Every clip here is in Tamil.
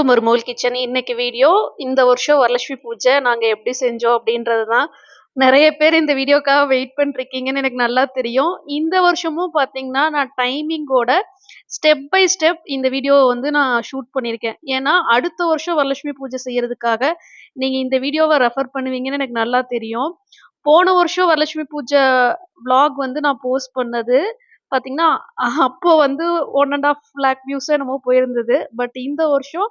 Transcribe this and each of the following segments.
எவ்ரிவன் வெல்கம் டு கிச்சன் இன்னைக்கு வீடியோ இந்த வருஷம் வரலட்சுமி பூஜை நாங்கள் எப்படி செஞ்சோம் அப்படின்றது தான் நிறைய பேர் இந்த வீடியோக்காக வெயிட் பண்ணிருக்கீங்கன்னு எனக்கு நல்லா தெரியும். இந்த வருஷமும் பார்த்தீங்கன்னா நான் டைமிங்கோட ஸ்டெப் பை ஸ்டெப் இந்த வீடியோவை வந்து நான் ஷூட் பண்ணியிருக்கேன். ஏன்னா அடுத்த வருஷம் வரலட்சுமி பூஜை செய்யறதுக்காக நீங்கள் இந்த வீடியோவை ரெஃபர் பண்ணுவீங்கன்னு எனக்கு நல்லா தெரியும். போன வருஷம் வரலட்சுமி பூஜை வ்ளாக் வந்து நான் போஸ்ட் பண்ணது பார்த்தீங்கன்னா அப்போ வந்து one and half lakh views என்னமோ போயிருந்தது. பட் இந்த வருஷம்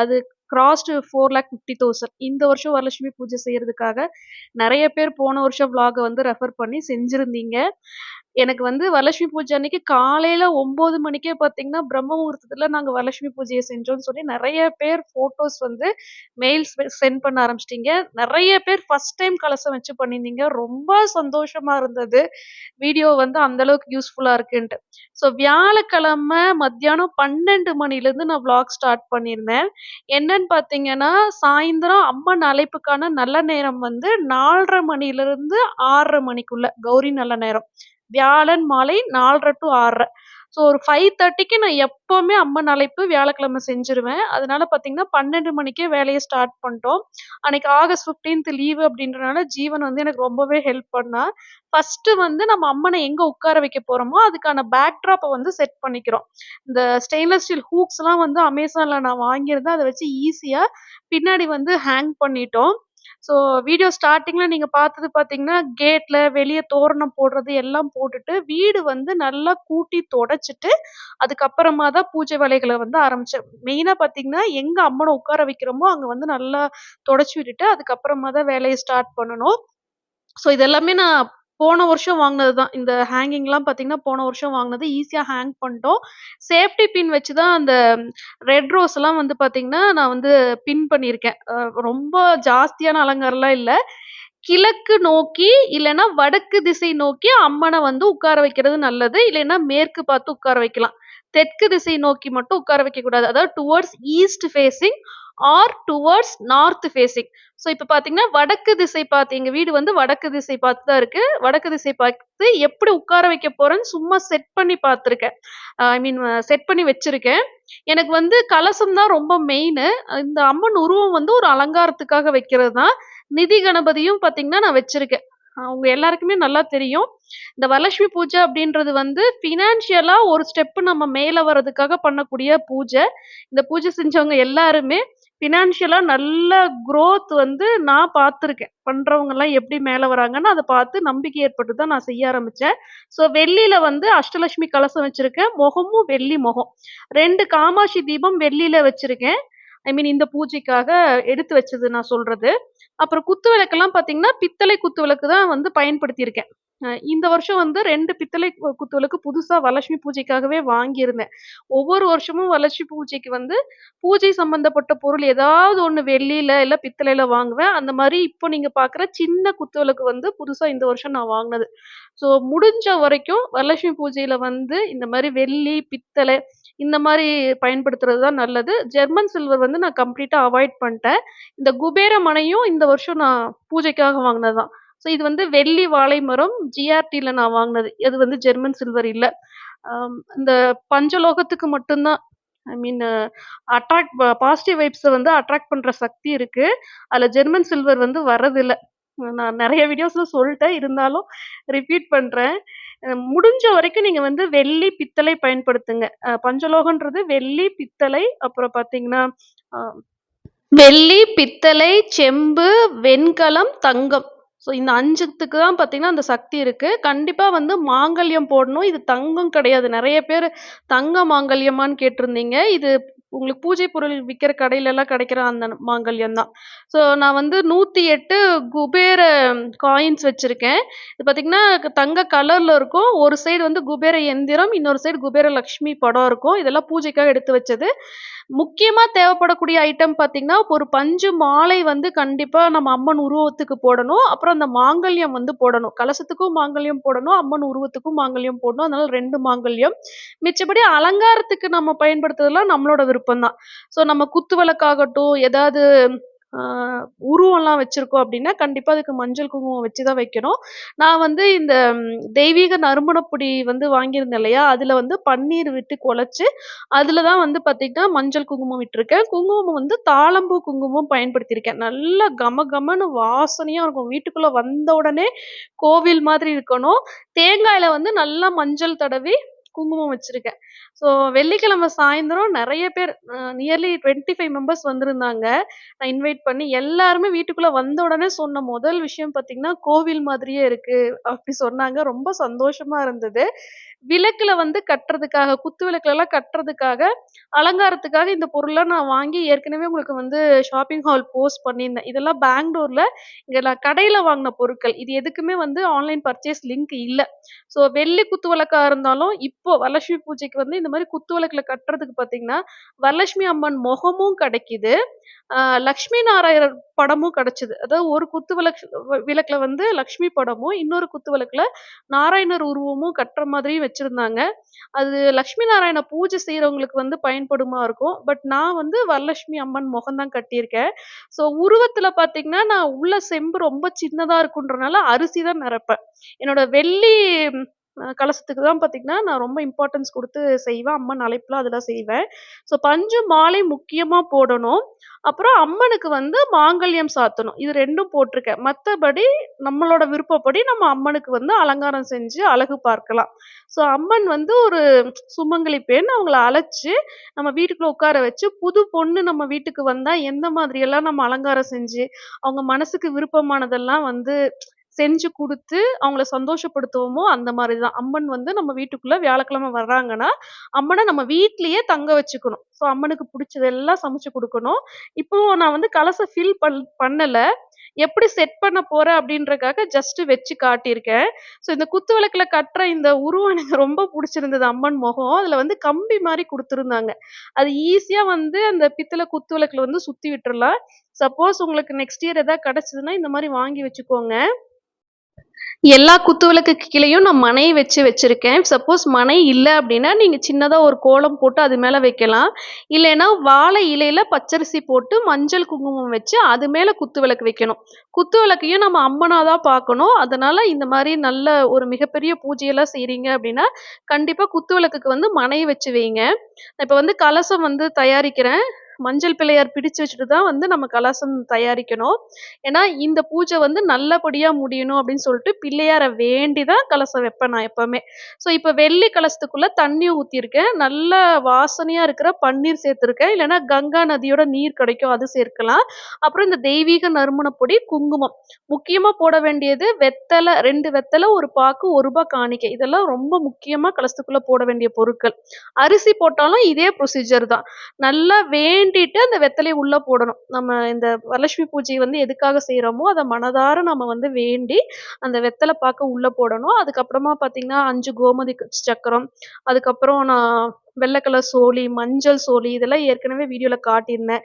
அது crossed four lakh fifty thousand இந்த வருஷம் வரலட்சுமி பூஜை செய்யறதுக்காக நிறைய பேர் போன வருஷம் vlog வந்து ரெஃபர் பண்ணி செஞ்சுருந்தீங்க. எனக்கு வந்து வரலட்சுமி பூஜை அன்னைக்கு காலையில ஒன்பது மணிக்கே பார்த்தீங்கன்னா பிரம்ம முகூர்த்தத்துல நாங்க வரலட்சுமி பூஜையை செஞ்சோம்னு சொல்லி நிறைய பேர் போட்டோஸ் வந்து மெயில்ஸ் சென்ட் பண்ண ஆரம்பிச்சிட்டீங்க. நிறைய பேர் ஃபர்ஸ்ட் டைம் கலசம் வச்சு பண்ணியிருந்தீங்க. ரொம்ப சந்தோஷமா இருந்தது. வீடியோ வந்து அந்த அளவுக்கு யூஸ்ஃபுல்லா இருக்குன்ட்டு. ஸோ வியாழக்கிழமை மத்தியானம் பன்னெண்டு மணிலேருந்து நான் விளாக் ஸ்டார்ட் பண்ணியிருந்தேன். என்னன்னு பார்த்தீங்கன்னா சாயந்தரம் அம்மன் அழைப்புக்கான நல்ல நேரம் வந்து நாலரை மணிலேருந்து ஆறரை மணிக்குள்ள கௌரி நல்ல நேரம். வியாழன் மாலை நாலரை டு ஆறரை. ஸோ ஒரு ஃபைவ் தேர்ட்டிக்கு நான் எப்போவுமே அம்மன் அழைப்பு வியாழக்கிழமை செஞ்சுருவேன். அதனால பார்த்தீங்கன்னா பன்னெண்டு மணிக்கே வேலையை ஸ்டார்ட் பண்ணிட்டோம். அன்னைக்கு ஆகஸ்ட் ஃபிஃப்டீன்த் லீவு அப்படின்றனால ஜீவன் வந்து எனக்கு ரொம்பவே ஹெல்ப் பண்ணா. ஃபஸ்ட்டு வந்து நம்ம அம்மனை எங்கே உட்கார வைக்க போகிறோமோ அதுக்கான பேக்ட்ராப்பை வந்து செட் பண்ணிக்கிறோம். இந்த ஸ்டெயின்லெஸ் ஸ்டீல் ஹூக்ஸ்லாம் வந்து அமேசானில் நான் வாங்கியிருந்தேன். அதை வச்சு ஈஸியாக பின்னாடி வந்து ஹேங் பண்ணிட்டோம். ஸோ வீடியோ ஸ்டார்டிங்கில் நீங்கள் பார்த்தது பார்த்தீங்கன்னா கேட்டில் வெளியே தோரணம் போடுறது எல்லாம் போட்டுட்டு வீடு வந்து நல்லா கூட்டி தொடச்சிட்டு அதுக்கப்புறமா தான் பூஜை வேலைகளை வந்து ஆரம்பித்தேன் மெயினாக பார்த்தீங்கன்னா எங்கே அம்மனை உட்கார வைக்கிறோமோ அங்கே வந்து நல்லா தொடச்சி விட்டுட்டு அதுக்கப்புறமா தான் வேலையை ஸ்டார்ட் பண்ணணும். ஸோ இதெல்லாமே நான் போன வருஷம் வாங்கினது தான் இந்த ஹேங்கிங்லாம் பார்த்தீங்கன்னா போன வருஷம் வாங்கினது. ஈஸியாக ஹேங் பண்ணிட்டோம். சேஃப்டி பின் வச்சு தான் அந்த ரெட் ரோஸ் எல்லாம் வந்து பார்த்தீங்கன்னா நான் வந்து பின் பண்ணியிருக்கேன். ரொம்ப ஜாஸ்தியான அலங்காரம்லாம் இல்லை. கிழக்கு நோக்கி இல்லைன்னா வடக்கு திசை நோக்கி அம்மனை வந்து உட்கார வைக்கிறது நல்லது. இல்லைன்னா மேற்கு பார்த்து உட்கார வைக்கலாம். தெற்கு திசை நோக்கி மட்டும் உட்கார வைக்க கூடாது அதாவது towards east facing or towards north facing so இப்போ பார்த்தீங்கன்னா வடக்கு திசை பார்த்து எங்கள் வீடு வந்து வடக்கு திசை பார்த்து தான் இருக்கு. வடக்கு திசை பார்த்து எப்படி உட்கார வைக்க போறேன்னு சும்மா செட் பண்ணி பார்த்துருக்கேன் ஐ மீன் செட் பண்ணி வச்சிருக்கேன். எனக்கு வந்து கலசம் தான் ரொம்ப மெயின் இந்த அம்மன் உருவம் வந்து ஒரு அலங்காரத்துக்காக வைக்கிறது தான் நிதி கணபதியும் பார்த்தீங்கன்னா நான் வச்சிருக்கேன். அவங்க எல்லாருக்குமே நல்லா தெரியும். இந்த வரலட்சுமி பூஜை அப்படின்றது வந்து ஃபினான்ஷியலாக ஒரு ஸ்டெப் நம்ம மேலே வர்றதுக்காக பண்ணக்கூடிய பூஜை. இந்த பூஜை செஞ்சவங்க எல்லாருமே ஃபினான்ஷியலாக நல்ல க்ரோத் வந்து நான் பார்த்துருக்கேன். பண்ணுறவங்கெல்லாம் எப்படி மேலே வராங்கன்னு அதை பார்த்து நம்பிக்கை ஏற்பட்டு தான் நான் செய்ய ஆரம்பித்தேன் ஸோ வெள்ளியில் வந்து அஷ்டலட்சுமி கலசம் வச்சுருக்கேன். முகமும் வெள்ளி முகம். ரெண்டு காமாட்சி தீபம் வெள்ளியில் வச்சுருக்கேன். ஐ மீன் இந்த பூஜைக்காக எடுத்து வச்சது நான் சொல்கிறது அப்புறம் குத்து விளக்கெல்லாம் பார்த்தீங்கன்னா பித்தளை குத்து விளக்கு தான் வந்து பயன்படுத்தியிருக்கேன். இந்த வருஷம் வந்து ரெண்டு பித்தளை கு- புதுசா வரலட்சுமி பூஜைக்காகவே வாங்கியிருந்தேன். ஒவ்வொரு வருஷமும் வரலட்சுமி பூஜைக்கு வந்து பூஜை சம்பந்தப்பட்ட பொருள் ஏதாவது ஒன்று வெள்ளியில இல்ல பித்தளையில வாங்குவேன். அந்த மாதிரி இப்போ நீங்க பாக்குற சின்ன குத்துவிளக்கு வந்து புதுசா இந்த வருஷம் நான் வாங்கினது. ஸோ முடிஞ்ச வரைக்கும் வரலட்சுமி பூஜையில வந்து இந்த மாதிரி வெள்ளி பித்தளை இந்த மாதிரி பயன்படுத்துறது தான் நல்லது. ஜெர்மன் சில்வர் வந்து நான் கம்ப்ளீட்டாக அவாய்ட் பண்ணிட்டேன். இந்த குபேர மனையும் இந்த வருஷம் நான் பூஜைக்காக வாங்கினது தான் ஸோ இது வந்து வெள்ளி வாழை மரம் ஜிஆர்டியில் நான் வாங்கினது. அது வந்து ஜெர்மன் சில்வர் இல்லை. இந்த பஞ்சலோகத்துக்கு மட்டும்தான் ஐ மீன் அட்ராக்ட் பாசிட்டிவ் வைப்ஸை வந்து அட்ராக்ட் பண்ணுற சக்தி இருக்கு. அதில் ஜெர்மன் சில்வர் வந்து வர்றதில்ல. நான் நிறைய வீடியோஸ்ல சொல்லிட்டேன். இருந்தாலும் ரிப்பீட் பண்ணுறேன் முடிஞ்ச வரைக்கும் நீங்கள் வந்து வெள்ளி பித்தளை பயன்படுத்துங்க. பஞ்சலோகன்றது வெள்ளி பித்தளை அப்புறம் பார்த்தீங்கன்னா வெள்ளி பித்தளை செம்பு வெண்கலம் தங்கம். ஸோ இந்த அஞ்சுத்துக்கு தான் பார்த்தீங்கன்னா அந்த சக்தி இருக்குது கண்டிப்பாக வந்து மாங்கல்யம் போடணும். இது தங்கம் கிடையாது. நிறைய பேர் தங்க மாங்கல்யமான்னு கேட்டிருந்தீங்க. இது உங்களுக்கு பூஜை பொருள் விற்கிற கடையிலெல்லாம் கிடைக்கிற அந்த மாங்கல்யம் தான். ஸோ நான் வந்து நூற்றி எட்டு குபேர காயின்ஸ் வச்சுருக்கேன். இது பார்த்தீங்கன்னா தங்க கலரில் இருக்கும். ஒரு சைடு வந்து குபேர எந்திரம் இன்னொரு சைடு குபேர லக்ஷ்மி படம் இருக்கும். இதெல்லாம் பூஜைக்காக எடுத்து வச்சது. முக்கியமா தேவைப்படக்கூடிய ஐட்டம் பார்த்தீங்கன்னா ஒரு பஞ்சு மாலை வந்து கண்டிப்பா நம்ம அம்மன் உருவத்துக்கு போடணும். அப்புறம் அந்த மாங்கல்யம் வந்து போடணும். கலசத்துக்கும் மாங்கல்யம் போடணும் அம்மன் உருவத்துக்கும் மாங்கல்யம் போடணும். அதனால ரெண்டு மாங்கல்யம். மிச்சபடி அலங்காரத்துக்கு நம்ம பயன்படுத்துறதுலாம் நம்மளோட விருப்பம் தான் ஸோ நம்ம குத்து விளக்காகட்டும் ஏதாவது உருவம்லாம் வச்சுருக்கோம் அப்படின்னா கண்டிப்பாக அதுக்கு மஞ்சள், குங்குமம் வச்சு தான் வைக்கணும். நான் வந்து இந்த தெய்வீக நறுமணப்பொடி வந்து வாங்கியிருந்தேன் இல்லையா? அதில் வந்து பன்னீர் விட்டு குழச்சி அதில் தான் வந்து பார்த்திங்கன்னா மஞ்சள், குங்குமம் விட்டுருக்கேன். குங்குமம் வந்து தாழம்பூ குங்குமம் பயன்படுத்தியிருக்கேன். நல்லா கம கமன்னு வாசனையாக இருக்கும். வீட்டுக்குள்ளே வந்த உடனே கோவில் மாதிரி இருக்கணும். தேங்காயில் வந்து நல்லா மஞ்சள் தடவி குங்குமம் வச்சிருக்கேன். ஸோ வெள்ளிக்கிழமை சாயந்தரம் நிறைய பேர் நியர்லி டுவெண்ட்டி ஃபைவ் மெம்பர்ஸ் வந்திருந்தாங்க. நான் இன்வைட் பண்ணி எல்லாருமே வீட்டுக்குள்ளே வந்த உடனே சொன்ன முதல் விஷயம் பார்த்தீங்கன்னா "கோவில் மாதிரியே இருக்கு" அப்படி சொன்னாங்க. ரொம்ப சந்தோஷமாக இருந்தது. விளக்குல வந்து கட்டுறதுக்காக, குத்து விளக்குலலாம் கட்டுறதுக்காக, அலங்காரத்துக்காக இந்த பொருள்லாம் நான் வாங்கி ஏற்கனவே உங்களுக்கு வந்து ஷாப்பிங் ஹால் போஸ்ட் பண்ணியிருந்தேன். இதெல்லாம் பெங்களூர்ல இங்கே நான் கடையில் வாங்கின பொருட்கள். இது எதுக்குமே வந்து ஆன்லைன் பர்ச்சேஸ் லிங்க் இல்லை ஸோ வெள்ளி குத்து விளக்கா இருந்தாலும், இப்போ வரலட்சுமி பூஜைக்கு வந்து இந்த மாதிரி குத்து விளக்கில் கட்டுறதுக்கு பார்த்தீங்கன்னா வரலட்சுமி அம்மன் முகமும் கிடைக்கிது லக்ஷ்மி நாராயணர் படமும் கிடைச்சது அதாவது ஒரு குத்து விளக்கு விளக்கில் விளக்குல வந்து லக்ஷ்மி படமும், இன்னொரு குத்து விளக்குல நாராயணர் உருவமும் கட்டுற மாதிரியும் வச்சிருந்தாங்க. அது லக்ஷ்மி நாராயண பூஜை செய்கிறவங்களுக்கு வந்து பயன்படுமா இருக்கும். பட் நான் வந்து வரலட்சுமி அம்மன் மொகம் தான் கட்டியிருக்கேன். ஸோ உருவத்துல பாத்தீங்கன்னா, நான் உள்ள செம்பு ரொம்ப சின்னதா இருக்குன்றனால அரிசி தான் நெரப்பேன். என்னோட வெள்ளி கலசத்துக்கு தான் பார்த்தீங்கன்னா நான் ரொம்ப இம்பார்ட்டன்ஸ் கொடுத்து செய்வேன். அம்மன் அழைப்புலாம் அதெல்லாம் செய்வேன். ஸோ பஞ்சு மாலை முக்கியமாக போடணும். அப்புறம் அம்மனுக்கு வந்து மாங்கல்யம் சாத்தணும். இது ரெண்டும் போட்டிருக்கேன். மற்றபடி நம்மளோட விருப்பப்படி நம்ம அம்மனுக்கு வந்து அலங்காரம் செஞ்சு அழகு பார்க்கலாம். ஸோ அம்மன் வந்து ஒரு சுமங்கலி பெண். அவங்கள அழைச்சி நம்ம வீட்டுக்குள்ளே உட்கார வச்சு, புது பொண்ணு நம்ம வீட்டுக்கு வந்தால் எந்த மாதிரியெல்லாம் நம்ம அலங்காரம் செஞ்சு, அவங்க மனசுக்கு விருப்பமானதெல்லாம் வந்து செஞ்சு கொடுத்து அவங்கள சந்தோஷப்படுத்துவோமோ, அந்த மாதிரி தான். அம்மன் வந்து நம்ம வீட்டுக்குள்ள வியாழக்கிழமை வர்றாங்கன்னா, அம்மனை நம்ம வீட்லயே தங்க வச்சுக்கணும். ஸோ அம்மனுக்கு பிடிச்சதெல்லாம் சமைச்சு கொடுக்கணும் இப்போ நான் வந்து கலசை ஃபில் பண் பண்ணல. எப்படி செட் பண்ண போகிறேன் அப்படின்றக்காக ஜஸ்ட் வச்சு காட்டியிருக்கேன். ஸோ இந்த குத்து விளக்குல கட்டுற இந்த உருவம் எனக்கு ரொம்ப பிடிச்சிருந்தது அம்மன் முகம் அதுல வந்து கம்பி மாதிரி கொடுத்துருந்தாங்க அது ஈஸியா வந்து அந்த பித்தளை குத்து விளக்குல வந்து சுத்தி விட்டுறலாம். சப்போஸ் உங்களுக்கு நெக்ஸ்ட் இயர் எதாவது கிடச்சிதுன்னா இந்த மாதிரி வாங்கி வச்சுக்கோங்க. எல்லா குத்து கீழேயும் நான் மனை வச்சு வச்சுருக்கேன் சப்போஸ் மனை இல்லை அப்படின்னா நீங்கள் சின்னதாக ஒரு கோலம் போட்டு அது மேலே வைக்கலாம். இல்லைன்னா வாழை இலையில் பச்சரிசி போட்டு மஞ்சள், குங்குமம் வச்சு அது மேலே குத்து விளக்கு வைக்கணும். குத்து விளக்கையும் நம்ம அம்மனாக தான் பார்க்கணும் அதனால் இந்த மாதிரி நல்ல ஒரு மிகப்பெரிய பூஜையெல்லாம் செய்கிறீங்க அப்படின்னா கண்டிப்பாக குத்து விளக்குக்கு வந்து மனை வச்சு வைங்க. இப்போ வந்து கலசம் வந்து தயாரிக்கிறேன். மஞ்சள் பிள்ளையார் பிடிச்சு வச்சுட்டு தான் வந்து நம்ம கலசம் தயாரிக்கணும். ஏன்னா, இந்த பூஜை வந்து நல்லபடியா முடியணும் அப்படின்னு சொல்லிட்டு பிள்ளையாரை வேண்டி தான் கலசம் வைப்பேன் நான் எப்பவுமே. ஸோ இப்போ வெள்ளி கலசத்துக்குள்ள தண்ணி ஊற்றிருக்கேன் நல்ல வாசனையா இருக்கிற பன்னீர் சேர்த்துருக்கேன். இல்லைன்னா கங்கா நதியோட நீர் கிடைக்கும். அது சேர்க்கலாம். அப்புறம் இந்த தெய்வீக நறுமணப்பொடி குங்குமம். முக்கியமா போட வேண்டியது வெத்தலை ரெண்டு வெத்தலை ஒரு பாக்கு, ஒரு ரூபாய் காணிக்கை. இதெல்லாம் ரொம்ப முக்கியமா கலசத்துக்குள்ள போட வேண்டிய பொருட்கள். அரிசி போட்டாலும் இதே ப்ரொசீஜர் தான். நல்லா வே வேண்டிட்டு அந்த வெத்தலையை உள்ள போடணும். நம்ம இந்த வரலட்சுமி பூஜை வந்து எதுக்காக செய்கிறோமோ அதை மனதார நம்ம வந்து வேண்டி, அந்த வெத்தலை பார்க்க உள்ள போடணும். அதுக்கப்புறமா பாத்தீங்கன்னா, அஞ்சு கோமதி சக்கரம், அதுக்கப்புறம் நான் வெள்ளை கலர் சோழி, மஞ்சள் சோழி இதெல்லாம் ஏற்கனவே வீடியோல காட்டியிருந்தேன்.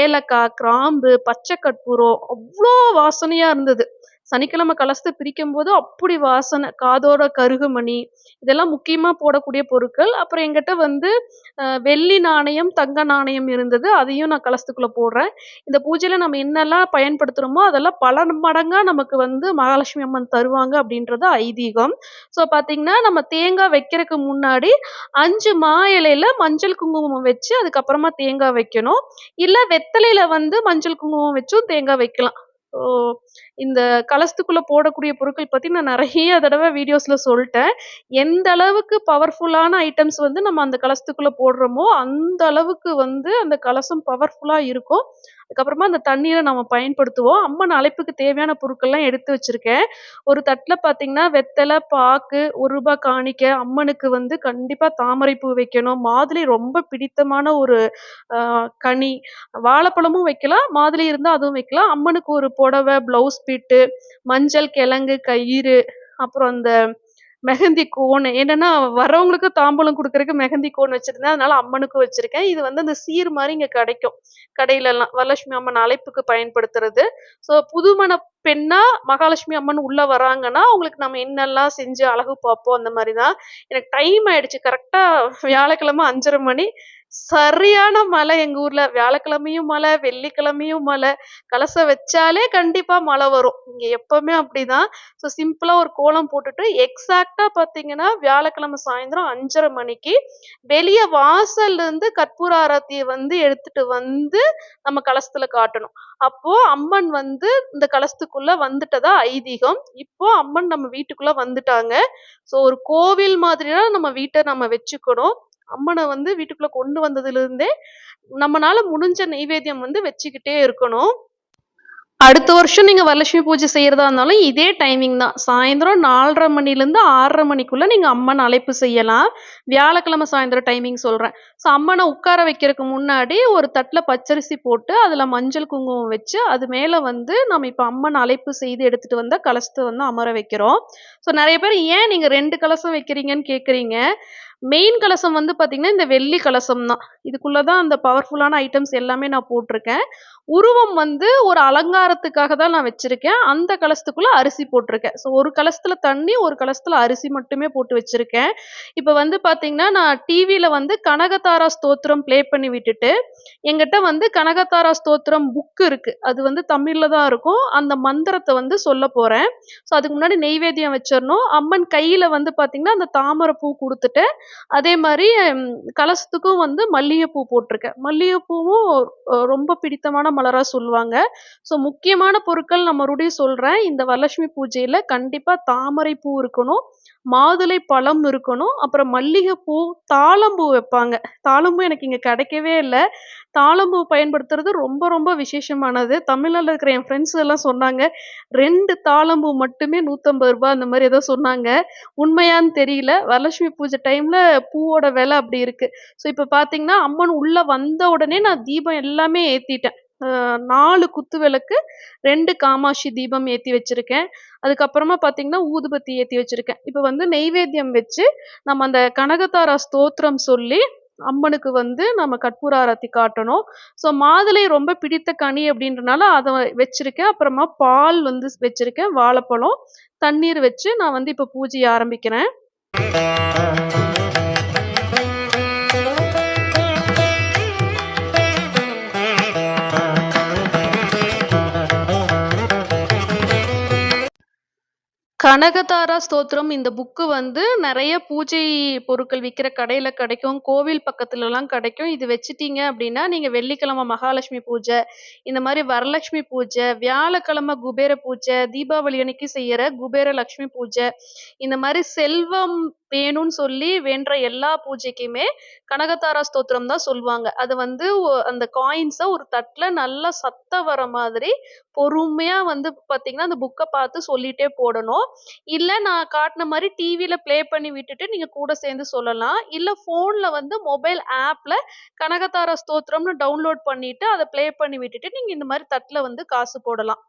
ஏலக்காய், கிராம்பு, பச்சை கற்பூரம் அவ்வளோ வாசனையா இருந்தது. சனிக்கிழமை கலசத்து பிரிக்கும் போது அப்படி வாசனை. காதோட கருகுமணி இதெல்லாம் முக்கியமா போடக்கூடிய பொருட்கள். அப்புறம் எங்கிட்ட வந்து வெள்ளி நாணயம், தங்க நாணயம் இருந்தது. அதையும் நான் கலசத்துக்குள்ள போடுறேன். இந்த பூஜையில நம்ம என்னெல்லாம் பயன்படுத்துறோமோ, அதெல்லாம் பல மடங்கா நமக்கு வந்து மகாலட்சுமி அம்மன் தருவாங்க அப்படின்றது ஐதீகம். ஸோ பாத்தீங்கன்னா, நம்ம தேங்காய் வைக்கிறதுக்கு முன்னாடி அஞ்சு மா இலையில மஞ்சள், குங்குமம் வச்சு அதுக்கப்புறமா தேங்காய் வைக்கணும். இல்ல வெத்தலையில வந்து மஞ்சள், குங்குமம் வச்சும் தேங்காய் வைக்கலாம். ஸோ இந்த கலசத்துக்குள்ள போடக்கூடிய பொருட்கள் பத்தி நான் நிறைய தடவை வீடியோஸ்ல சொல்லிட்டேன் எந்த அளவுக்கு பவர்ஃபுல்லான ஐட்டம்ஸ் வந்து நம்ம அந்த கலசத்துக்குள்ள போடுறோமோ, அந்த அளவுக்கு வந்து அந்த கலசம் பவர்ஃபுல்லா இருக்கும். அதுக்கப்புறமா அந்த தண்ணீரை நம்ம பயன்படுத்துவோம். அம்மன் அழைப்புக்கு தேவையான பொருட்கள்லாம் எடுத்து வச்சிருக்கேன். ஒரு தட்டில் பார்த்தீங்கன்னா வெத்தலை பாக்கு, ஒரு ரூபாய் காணிக்க அம்மனுக்கு வந்து கண்டிப்பாக தாமரை பூ வைக்கணும். மாதுளை ரொம்ப பிடித்தமான ஒரு கனி. வாழைப்பழமும் வைக்கலாம். மாதுளை இருந்தால் அதுவும் வைக்கலாம். அம்மனுக்கு ஒரு புடவை ப்ளவுஸ் பிட்டு, மஞ்சள் கிழங்கு, கயிறு, அப்புறம் அந்த மெஹந்தி கோன் என்னன்னா, வரவங்களுக்கு தாம்பூலம் கொடுக்கறதுக்கு மெஹந்தி கோன் வச்சிருந்தேன். அதனால அம்மனுக்கும் வச்சிருக்கேன். இது வந்து அந்த சீர் மாதிரி இங்க கிடைக்கும் கடையில எல்லாம் வரலட்சுமி அம்மன் அழைப்புக்கு பயன்படுத்துறது. ஸோ புதுமண பெண்ணா மகாலட்சுமி அம்மன் உள்ள வராங்கன்னா, அவங்களுக்கு நம்ம என்னெல்லாம் செஞ்சு அழகு பார்ப்போம் அந்த மாதிரி தான். எனக்கு டைம் ஆயிடுச்சு. கரெக்டா வியாழக்கிழமை 5:30 மணி. சரியான மழை எங்க ஊர்ல. வியாழக்கிழமையும் மழை, வெள்ளிக்கிழமையும் மழை. கலசம் வச்சாலே கண்டிப்பா மழை வரும். இங்க எப்பவுமே அப்படிதான். ஸோ சிம்பிளா ஒரு கோலம் போட்டுட்டு எக்ஸாக்டா பாத்தீங்கன்னா வியாழக்கிழமை சாயந்தரம் 5:30 மணிக்கு வெளிய வாசல்ல இருந்து கற்பூர ஆராத்தியை வந்து எடுத்துட்டு வந்து நம்ம கலசத்துல காட்டணும். அப்போ அம்மன் வந்து இந்த கலசத்துக்குள்ள வந்துட்டதா ஐதீகம். இப்போ அம்மன் நம்ம வீட்டுக்குள்ள வந்துட்டாங்க. ஸோ ஒரு கோவில் மாதிரிதான் நம்ம வீட்டை நம்ம வச்சுக்கணும். அம்மனை வந்து வீட்டுக்குள்ள கொண்டு வந்ததுலேருந்தே நம்மளால முடிஞ்ச நைவேத்தியம் வந்து வச்சுக்கிட்டே இருக்கணும். அடுத்த வருஷம் நீங்க வரலட்சுமி பூஜை செய்யறதா இருந்தாலும் இதே டைமிங் தான். சாயந்தரம் நாலரை மணிலேருந்து ஆறரை மணிக்குள்ள நீங்க அம்மன் அழைப்பு செய்யலாம். வியாழக்கிழமை சாயந்தரம் டைமிங் சொல்றேன். ஸோ அம்மனை உட்கார வைக்கிறதுக்கு முன்னாடி ஒரு தட்டில் பச்சரிசி போட்டு, அதுல மஞ்சள், குங்குமம் வச்சு, அது மேலே வந்து நம்ம இப்போ அம்மன் அழைப்பு செய்து எடுத்துட்டு வந்தால் கலசத்தை வந்து அமர வைக்கிறோம். ஸோ நிறைய பேர் ஏன் நீங்க ரெண்டு கலசம் வைக்கிறீங்கன்னு கேட்குறீங்க. மெயின் கலசம் வந்து பார்த்தீங்கன்னா, இந்த வெள்ளி கலசம் தான். இதுக்குள்ளே தான் அந்த பவர்ஃபுல்லான ஐட்டம்ஸ் எல்லாமே நான் போட்டிருக்கேன். உருவம் வந்து ஒரு அலங்காரத்துக்காக தான் நான் வச்சிருக்கேன். அந்த கலசத்துக்குள்ள அரிசி போட்டிருக்கேன். ஸோ ஒரு கலசத்துல தண்ணி, ஒரு கலசத்துல அரிசி மட்டுமே போட்டு வச்சிருக்கேன். இப்போ வந்து பாத்தீங்கன்னா நான் டிவியில வந்து கனகதாரா ஸ்தோத்திரம் ப்ளே பண்ணி விட்டுட்டு, என்கிட்ட வந்து கனகதாரா ஸ்தோத்திரம் புக் இருக்கு. அது வந்து தமிழ்ல தான் இருக்கும். அந்த மந்திரத்தை வந்து சொல்ல போறேன். ஸோ அதுக்கு முன்னாடி நெய்வேத்தியம் வச்சிடணும் அம்மன் கையில வந்து பாத்தீங்கன்னா அந்த தாமரை பூ கொடுத்துட்டு அதே மாதிரி கலசத்துக்கும் வந்து மல்லிகைப்பூ போட்டிருக்கேன். மல்லிகைப்பூவும் ரொம்ப பிடித்தமான மலரா சொல்லுவாங்க. ஸோ முக்கியமான பொருட்கள் நான் மறுபடியும் சொல்கிறேன் இந்த வரலட்சுமி பூஜையில் கண்டிப்பாக தாமரை பூ இருக்கணும். மாதுளை பழம் இருக்கணும். அப்புறம் மல்லிகைப்பூ, தாழம்பூ வைப்பாங்க. தாழம்பூ எனக்கு இங்கே கிடைக்கவே இல்லை தாழம்பூ பயன்படுத்துறது ரொம்ப ரொம்ப விசேஷமானது. தமிழ்நாட்டில் இருக்கிற என் ஃப்ரெண்ட்ஸ் எல்லாம் சொன்னாங்க. ரெண்டு தாழம்பூ மட்டுமே நூற்றம்பது ரூபாய் அந்த மாதிரி ஏதோ சொன்னாங்க. உண்மையான்னு தெரியல. வரலட்சுமி பூஜை டைமில் பூவோட விலை அப்படி இருக்குது ஸோ இப்போ பார்த்தீங்கன்னா, அம்மன் உள்ளே வந்த உடனே நான் தீபம் எல்லாமே ஏற்றிட்டேன் நாலு குத்து விளக்கு, ரெண்டு காமாட்சி தீபம் ஏற்றி வச்சுருக்கேன் அதுக்கப்புறமா பார்த்தீங்கன்னா, ஊதுபத்தி ஏற்றி வச்சுருக்கேன் இப்போ வந்து நெய்வேத்தியம் வச்சு, நம்ம அந்த கனகதாரா ஸ்தோத்திரம் சொல்லி, அம்மனுக்கு வந்து நம்ம கற்பூராரத்தி காட்டணும். ஸோ மாதுளை ரொம்ப பிடித்த கனி அப்படின்றனால அதை வச்சுருக்கேன் அப்புறமா பால் வந்து வச்சுருக்கேன் வாழைப்பழம், தண்ணீர் வச்சு நான் வந்து இப்போ பூஜையை ஆரம்பிக்கிறேன். கனகதாரா ஸ்தோத்திரம் இந்த புக்கு வந்து நிறைய பூஜை பொருட்கள் விற்கிற கடையில் கிடைக்கும். கோவில் பக்கத்துலலாம் கிடைக்கும். இது வச்சுட்டீங்க அப்படின்னா, நீங்கள் வெள்ளிக்கிழமை மகாலட்சுமி பூஜை, இந்த மாதிரி வரலட்சுமி பூஜை, வியாழக்கிழமை குபேர பூஜை, தீபாவளி அன்னைக்கு செய்கிற குபேர லட்சுமி பூஜை, இந்த மாதிரி செல்வம் வேணும்னு சொல்லி வேண்டுற எல்லா பூஜைக்குமே கனகதாரா ஸ்தோத்திரம் தான் சொல்லுவாங்க. அது வந்து அந்த காயின்ஸை ஒரு தட்டில் நல்லா சத்தம் வர மாதிரி பொறுமையாக வந்து பார்த்தீங்கன்னா, அந்த புக்கை பார்த்து சொல்லிட்டே போடணும். இல்ல நான் காட்டுன மாதிரி டிவியில ப்ளே பண்ணி விட்டுட்டு நீங்க கூட சேர்ந்து சொல்லலாம். இல்ல போன்ல வந்து மொபைல் ஆப்ல கனகதாரா ஸ்தோத்திரம்னு டவுன்லோட் பண்ணிட்டு, அத ப்ளே பண்ணி விட்டுட்டு, நீங்க இந்த மாதிரி தட்டுல வந்து காசு போடலாம்.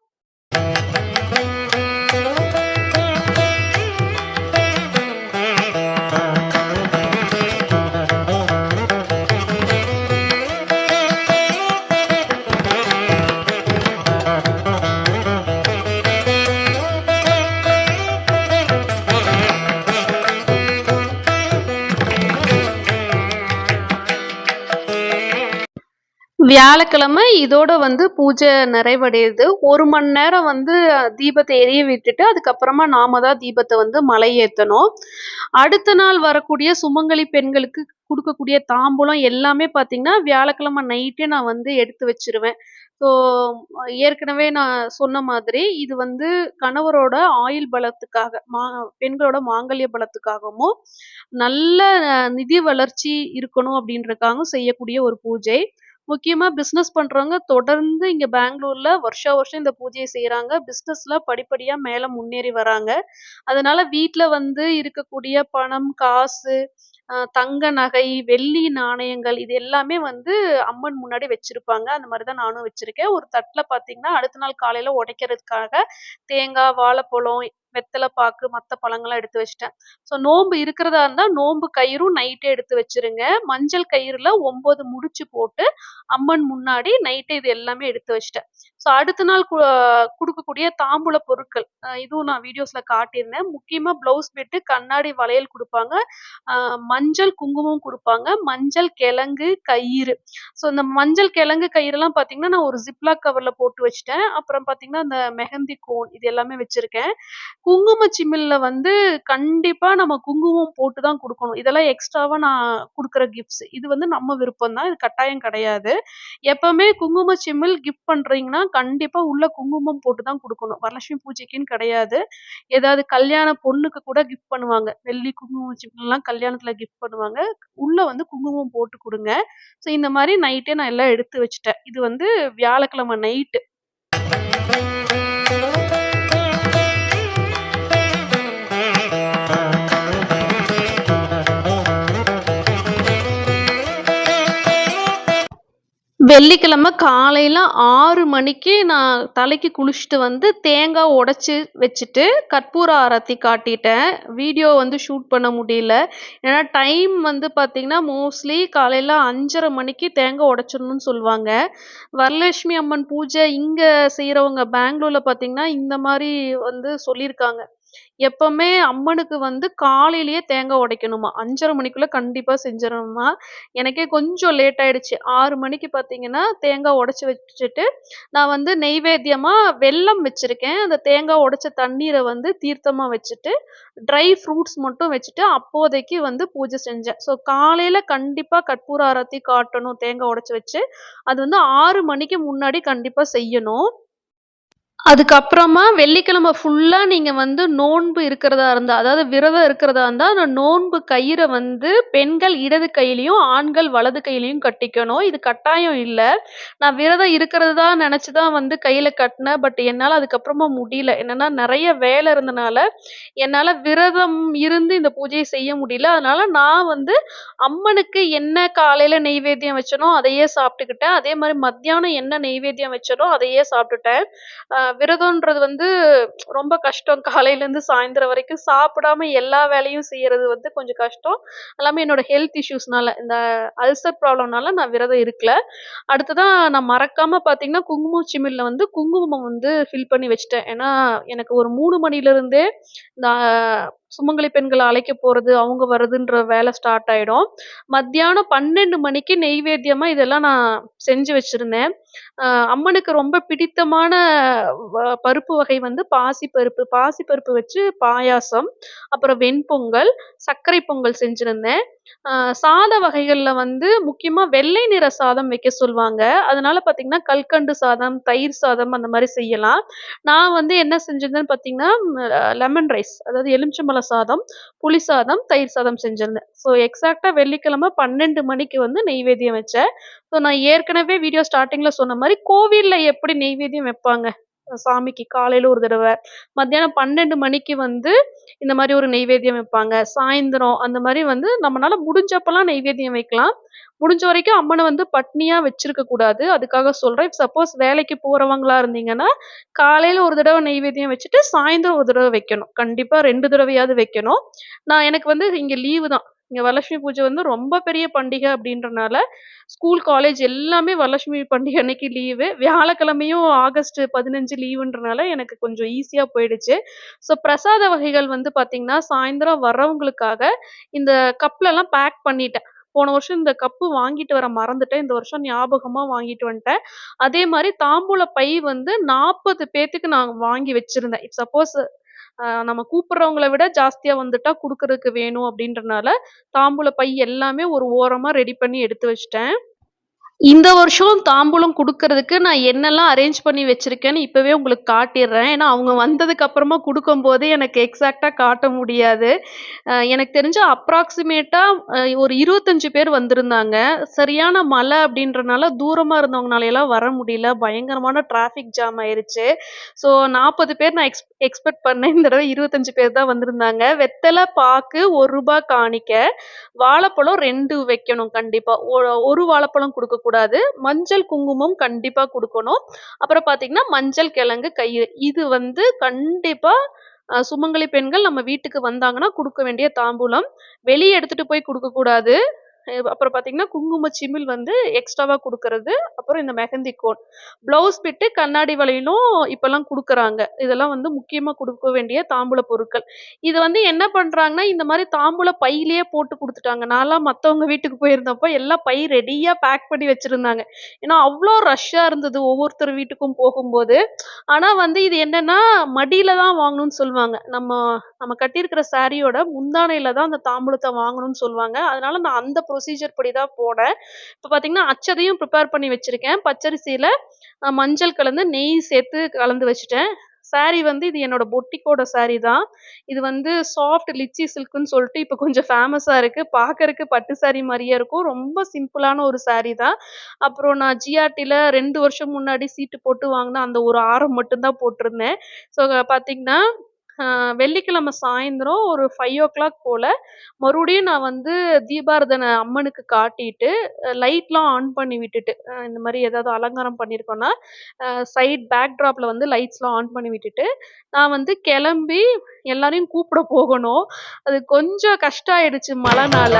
வியாழக்கிழமை இதோட வந்து பூஜை நிறைவடையுது. ஒரு மணி நேரம் வந்து தீபத்தை எரிய விட்டுட்டு, அதுக்கப்புறமா நாம தான் தீபத்தை வந்து மலை ஏத்தணும். அடுத்த நாள் வரக்கூடிய சுமங்கலி பெண்களுக்கு கொடுக்கக்கூடிய தாம்பூலம் எல்லாமே பார்த்தீங்கன்னா, வியாழக்கிழமை நைட்டே நான் வந்து எடுத்து வச்சிருவேன் ஸோ ஏற்கனவே நான் சொன்ன மாதிரி, இது வந்து கணவரோட ஆயுள் பலத்துக்காக, மா பெண்களோட மாங்கல்ய பலத்துக்காகவும், நல்ல நிதி வளர்ச்சி இருக்கணும் அப்படின்றதுக்காகவும் செய்யக்கூடிய ஒரு பூஜை. முக்கியமா பிசினஸ் பண்றவங்க தொடர்ந்து இங்க பெங்களூர்ல வருஷா வருஷம் இந்த பூஜையை செய்றாங்க. பிசினஸ்ல படிப்படியா மேல முன்னேறி வராங்க. அதனால வீட்ல வந்து இருக்கக்கூடிய பணம், காசு, தங்க நகை, வெள்ளி நாணயங்கள் இது எல்லாமே வந்து அம்மன் முன்னாடி வச்சிருப்பாங்க. அந்த மாதிரி தான் நானும் வச்சிருக்கேன். ஒரு தட்டுல பார்த்தீங்கன்னா, அடுத்த நாள் காலையில உடைக்கிறதுக்காக தேங்காய், வாழைப்பழம், வெத்தலை பாக்கு, மத்த பழங்கள்லாம் எடுத்து வச்சிட்டேன் ஸோ நோன்பு இருக்கிறதா இருந்தா, நோன்பு கயிறும் நைட்டே எடுத்து வச்சிருங்க மஞ்சள் கயிறுல 9 முடிச்சு போட்டு, அம்மன் முன்னாடி நைட்டே இது எல்லாமே எடுத்து வச்சிட்டேன் ஸோ அடுத்த நாள் கு தாம்பூல பொருட்கள், இதுவும் நான் வீடியோஸ்ல காட்டியிருந்தேன். முக்கியமா ப்ளவுஸ் பெட்டு கண்ணாடி வளையல் கொடுப்பாங்க மஞ்சள் குங்குமம் கொடுப்பாங்க மஞ்சள் கிழங்கு, கயிறு. ஸோ இந்த மஞ்சள் கிழங்கு, கயிறுலாம் பார்த்தீங்கன்னா, நான் ஒரு ஜிப்லாக் கவரில் போட்டு வச்சுட்டேன். அப்புறம் பார்த்தீங்கன்னா, அந்த மெஹந்தி கோன் இது எல்லாமே வச்சிருக்கேன். குங்கும சிமிலில் வந்து கண்டிப்பாக நம்ம குங்குமம் போட்டு தான் கொடுக்கணும் இதெல்லாம் எக்ஸ்ட்ராவாக நான் கொடுக்குற கிஃப்ட்ஸ். இது வந்து நம்ம விருப்பம் தான். இது கட்டாயம் கிடையாது. எப்பவுமே குங்கும சிமில் கிஃப்ட் பண்ணுறீங்கன்னா கண்டிப்பாக உள்ள குங்குமம் போட்டு தான் கொடுக்கணும் வரலட்சுமி பூஜைக்குன்னு கிடையாது. ஏதாவது கல்யாண பொண்ணுக்கு கூட கிஃப்ட் பண்ணுவாங்க. வெள்ளி குங்கும சிமில்லாம் கல்யாணத்தில் கிஃப்ட் பண்ணுவாங்க. உள்ள வந்து குங்குமம் போட்டு கொடுங்க ஸோ இந்த மாதிரி நைட்டே நான் எல்லாம் எடுத்து வச்சுட்டேன். இது வந்து வியாழக்கிழமை நைட்டு. வெள்ளிக்கிழமை காலையில் ஆறு மணிக்கு நான் தலைக்கு குளிச்சுட்டு வந்து தேங்காய் உடச்சி வச்சுட்டு, கற்பூர ஆரத்தி காட்டிட்டேன். வீடியோ வந்து ஷூட் பண்ண முடியல. ஏன்னா டைம் வந்து பார்த்திங்கன்னா மோஸ்ட்லி காலையில் அஞ்சரை மணிக்கு தேங்காய் உடச்சிடணும்னு சொல்லுவாங்க. வரலட்சுமி அம்மன் பூஜை இங்கே செய்கிறவங்க பெங்களூரில் பார்த்திங்கன்னா இந்த மாதிரி வந்து சொல்லியிருக்காங்க. எப்பவுமே அம்மனுக்கு வந்து காலையிலேயே தேங்காய் உடைக்கணுமா. 5:30 மணிக்குள்ள கண்டிப்பா செஞ்சிடணுமா எனக்கே கொஞ்சம் லேட் ஆயிடுச்சு. ஆறு மணிக்கு பார்த்தீங்கன்னா, தேங்காய் உடைச்சு வச்சுட்டு, நான் வந்து நெய்வேத்தியமா வெல்லம் வச்சிருக்கேன். அந்த தேங்காய் உடைச்ச தண்ணீரை வந்து தீர்த்தமா வச்சுட்டு, ட்ரை ஃப்ரூட்ஸ் மட்டும் வச்சுட்டு, அப்போதைக்கு வந்து பூஜை செஞ்சேன். ஸோ காலையில கண்டிப்பா கற்பூர ஆரத்தி காட்டணும், தேங்காய் உடைச்சு வச்சு. அது வந்து ஆறு மணிக்கு முன்னாடி கண்டிப்பா செய்யணும். அதுக்கப்புறமா வெள்ளிக்கிழமை ஃபுல்லா நீங்க வந்து நோன்பு இருக்கிறதா இருந்தா, அதாவது விரதம் இருக்கிறதா இருந்தா, அந்த நோன்பு கயிற வந்து பெண்கள் இடது கையிலயும், ஆண்கள் வலது கையிலயும் கட்டிக்கணும். இது கட்டாயம் இல்ல. நான் விரதம் இருக்கிறதா நெனச்சு தான் வந்து கையில கட்டினேன் பட் என்னால அதுக்கப்புறமா முடியல. என்னன்னா நெறைய வேலை இருந்தனால, என்னால விரதம் இருந்து இந்த பூஜைய செய்ய முடியல. அதனால நான் வந்து அம்மனுக்கு என்ன காலையில நெய்வேத்தியம் வச்சேனோ, அதையே சாப்பிட்டுக்கிட்டேன். அதே மாதிரி மத்தியானம் என்ன நெய்வேத்தியம் வச்சேனோ, அதையே சாப்பிட்டுட்டேன். அ விரதம்ன்றது வந்து ரொம்ப கஷ்டம். காலையிலேருந்து சாயந்தரம் வரைக்கும் சாப்பிடாம எல்லா வேலையும் செய்யறது வந்து கொஞ்சம் கஷ்டம். எல்லாமே என்னோட ஹெல்த் இஷ்யூஸ்னால, இந்த அல்சர் ப்ராப்ளம்னால நான் விரதம் இருக்கல. அடுத்ததான் நான் மறக்காம பார்த்தீங்கன்னா, குங்குமம் சிமிழில் வந்து குங்குமம் வந்து ஃபில் பண்ணி வச்சுட்டேன். ஏன்னா, எனக்கு ஒரு மூணு மணிலேருந்தே நான் சுமங்கலி பெண்களை அழைக்க போறது, அவங்க வர்றதுன்ற வேலை ஸ்டார்ட் ஆயிடும். மத்தியானம் 12 மணிக்கு நெய்வேத்தியமா இதெல்லாம் நான் செஞ்சு வச்சிருந்தேன். அம்மனுக்கு ரொம்ப பிடித்தமான பருப்பு வகை வந்து பாசிப்பருப்பு. பாசிப்பருப்பு வச்சு பாயாசம், அப்புறம் வெண்பொங்கல், சர்க்கரை பொங்கல் செஞ்சுருந்தேன் சாத வகைகளில் வந்து முக்கியமாக வெள்ளை நிற சாதம் வைக்க சொல்லுவாங்க அதனால பார்த்தீங்கன்னா, கல்கண்டு சாதம், தயிர் சாதம் அந்த மாதிரி செய்யலாம். நான் வந்து என்ன செஞ்சிருந்தேன்னு பார்த்தீங்கன்னா, லெமன் ரைஸ் அதாவது எலுமிச்சம்பழ சாதம், புளி சாதம், தயிர் சாதம் செஞ்சிருந்தேன். ஸோ எக்ஸாக்டாக வெள்ளிக்கிழமை 12 மணிக்கு வந்து நெய்வேத்தியம் வச்சேன். ஸோ நான் ஏற்கனவே வீடியோ ஸ்டார்டிங்கில் சொன்ன மாதிரி கோவிலில் எப்படி நெய்வேத்தியம் வைப்பாங்க, சாமிக்கு காலையில ஒரு தடவை மத்தியானம் 12 மணிக்கு வந்து இந்த மாதிரி ஒரு நெய்வேத்தியம் வைப்பாங்க. சாயந்தரம் அந்த மாதிரி வந்து நம்மளால முடிஞ்சப்பெல்லாம் நெய்வேத்தியம் வைக்கலாம். முடிஞ்ச வரைக்கும் அம்மனை வந்து பட்னியா வச்சிருக்க கூடாது. அதுக்காக சொல்றேன். சப்போஸ் வேலைக்கு போறவங்களா இருந்தீங்கன்னா, காலையில ஒரு தடவை நெய்வேத்தியம் வச்சுட்டு, சாயந்தரம் ஒரு தடவை வைக்கணும். கண்டிப்பா ரெண்டு தடவையாவது வைக்கணும். நான் எனக்கு வந்து இங்க லீவு தான். இங்க வரலட்சுமி பூஜை வந்து ரொம்ப பெரிய பண்டிகை அப்படின்றனால, ஸ்கூல், காலேஜ் எல்லாமே வரலட்சுமி பண்டிகை அன்னைக்கு லீவு. வியாழக்கிழமையும் ஆகஸ்ட் 15 லீவுன்றனால எனக்கு கொஞ்சம் ஈஸியா போயிடுச்சு. ஸோ பிரசாத வகைகள் வந்து பார்த்திங்கன்னா சாயந்தரம் வர்றவங்களுக்காக இந்த கப்லலாம் பேக் பண்ணிட்டேன். போன வருஷம் இந்த கப்பு வாங்கிட்டு வர மறந்துட்டேன். இந்த வருஷம் ஞாபகமா வாங்கிட்டு வந்துட்டேன். அதே மாதிரி தாம்பூல பை வந்து 40 பேத்துக்கு நான் வாங்கி வச்சிருந்தேன். சப்போஸ் நம்ம கூப்பிடுறவங்கள விட ஜாஸ்தியா வந்துட்டா கொடுக்கறதுக்கு வேணும் அப்படின்றனால, தாம்பூல பை எல்லாமே ஒரு ஓரமா ரெடி பண்ணி எடுத்து வச்சுட்டேன். இந்த வருஷம் தாம்பூலம் குடுக்கறதுக்கு நான் என்னெல்லாம் அரேஞ்ச் பண்ணி வச்சிருக்கேன்னு இப்பவே உங்களுக்கு காட்டிடுறேன் ஏன்னா, அவங்க வந்ததுக்கு அப்புறமா கொடுக்கும்போது எனக்கு எக்ஸாக்ட்டா காட்ட முடியாது. எனக்கு தெரிஞ்ச அப்ராக்ஸிமேட்டா ஒரு 25 பேர் வந்திருந்தாங்க. சரியான மழை அப்படின்றனால தூரமா இருந்தவங்கனாலலாம் வர முடியல. பயங்கரமான டிராஃபிக் ஜாம் ஆயிருச்சு. ஸோ 40 பேர் நான் எக்ஸ் எக்ஸ்பெக்ட் பண்ணேன். இந்த தடவை இருபத்தஞ்சு பேர் தான் வந்திருந்தாங்க. வெத்தலை பாக்கு, ஒரு ரூபாய் காணிக்க, வாழைப்பழம் ரெண்டு வைக்கணும் கண்டிப்பா. ஒரு வாழைப்பழம் கொடுக்கக்கூடாது மஞ்சள், குங்குமம் கண்டிப்பா கொடுக்கணும் அப்புறம் பார்த்தீங்கன்னா, மஞ்சள் கிழங்கு கயிறு. இது வந்து கண்டிப்பா சுமங்கலி பெண்கள் நம்ம வீட்டுக்கு வந்தாங்கன்னா குடுக்க வேண்டிய தாம்பூலம். வெளியே எடுத்துட்டு போய் கொடுக்கக்கூடாது அப்புறம் பார்த்தீங்கன்னா, குங்கும சிமிழ் வந்து எக்ஸ்ட்ராவாக கொடுக்கறது அப்புறம் இந்த மெஹந்தி கோன். ப்ளவுஸ் பிட்டு, கண்ணாடி வலையிலும் இப்போல்லாம் கொடுக்குறாங்க இதெல்லாம் வந்து முக்கியமாக கொடுக்க வேண்டிய தாம்பூல பொருட்கள். இது வந்து என்ன பண்ணுறாங்கன்னா இந்த மாதிரி தாம்பூல பையிலேயே போட்டு கொடுத்துட்டாங்க நான்லாம் மற்றவங்க வீட்டுக்கு போயிருந்தப்போ, எல்லாம் பை ரெடியாக பேக் பண்ணி வச்சுருந்தாங்க ஏன்னா, அவ்வளோ ரஷ்ஷாக இருந்தது ஒவ்வொருத்தர் வீட்டுக்கும் போகும்போது. ஆனால் வந்து இது என்னென்னா மடியில தான் வாங்கணும்னு சொல்லுவாங்க. நம்ம நம்ம கட்டியிருக்கிற சாரியோட முந்தானையில் தான் அந்த தாம்பூலத்தை வாங்கணும்னு சொல்லுவாங்க. அதனால நான் அந்த ப்ரொசீஜர் படி தான் போனேன். இப்போ பார்த்தீங்கன்னா, அச்சதையும் ப்ரிப்பேர் பண்ணி வச்சுருக்கேன் பச்சரிசியில் மஞ்சள் கலந்து, நெய் சேர்த்து கலந்து வச்சுட்டேன். சாரீ வந்து இது என்னோட பொட்டிக்கோட சாரீ தான். இது வந்து சாஃப்ட் லிச்சி சில்க்குன்னு சொல்லிட்டு இப்போ கொஞ்சம் ஃபேமஸாக இருக்குது பார்க்கறக்கு பட்டு சாரீ மாதிரியே இருக்கும். ரொம்ப சிம்பிளான ஒரு சாரீ தான். அப்புறம் நான் ஜிஆர்டியில் ரெண்டு வருஷம் முன்னாடி சீட்டு போட்டு வாங்கின அந்த ஒரு ஆரம் மட்டும்தான் போட்டிருந்தேன். ஸோ பார்த்தீங்கன்னா, வெள்ளிக்கிழமை சாயந்தரம் ஒரு ஃபைவ் ஓ கிளாக் போல் மறுபடியும் நான் வந்து தீபாரதனை அம்மனுக்கு காட்டிட்டு, லைட்லாம் ஆன் பண்ணி விட்டுட்டு, இந்த மாதிரி ஏதாவது அலங்காரம் பண்ணியிருக்கோன்னா சைட் பேக் வந்து லைட்ஸ்லாம் ஆன் பண்ணி விட்டுட்டு, நான் வந்து கிளம்பி எல்லாரையும் கூப்பிட போகணும். அது கொஞ்சம் கஷ்டம் ஆயிடுச்சு மழைனால.